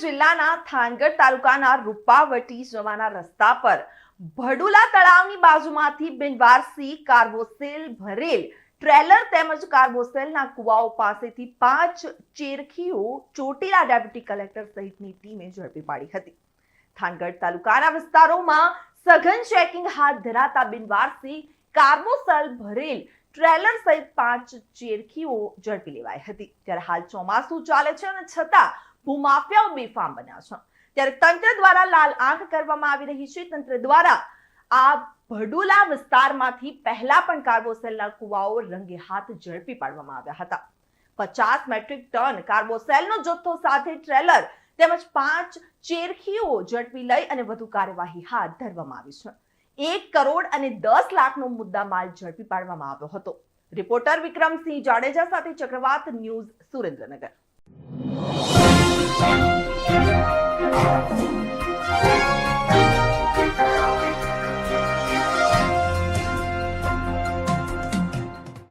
જિલ્લાના થાનગઢ તાલુકાના રૂપાવટી જવાના રસ્તા પર ભડુલા તળાવની બાજુમાંથી બિનવારસી કાર્બોસેલ ભરેલ ટ્રેલર તેમજ કાર્બોસેલના કુવાઓ પાસેથી પાંચ ચેરખીઓ ચોટીલા ડેપ્યુટી કલેક્ટર સહિતની ટીમે ઝડપી પાડી હતી. થાનગઢ તાલુકાના વિસ્તારોમાં સઘન ચેકિંગ હાથ ધરાતા બિનવારસી કાર્બોસેલ ભરેલ ટ્રેલર સહિત પાંચ ચેરખીઓ ઝડપી લેવાઈ હતી. ત્યારે હાલ ચોમાસું ચાલે છે અને છતાં ભૂમાફિયાઓ બેફામ બન્યા છે. ત્યારે તંત્ર દ્વારા લાલ આંખ કરવામાં આવી રહી છે. તંત્ર દ્વારા આ ભડુલા વિસ્તારમાંથી પહેલા પણ કાર્બોસેલના કુવાઓ રંગે હાથ ઝડપી પાડવામાં આવ્યા હતા. પચાસ મેટ્રિક ટન કાર્બોસેલનો જથ્થો સાથે ટ્રેલર તેમજ પાંચ ચેરખીઓ ઝડપી લઈ અને વધુ કાર્યવાહી હાથ ધરવામાં આવી છે. એક કરોડ અને દસ લાખનો મુદ્દા માલ ઝડપી પાડવામાં આવ્યો હતો. રિપોર્ટર વિક્રમસિંહ જાડેજા સાથે ચક્રવાત ન્યૂઝ સુરેન્દ્રનગર. Thank you.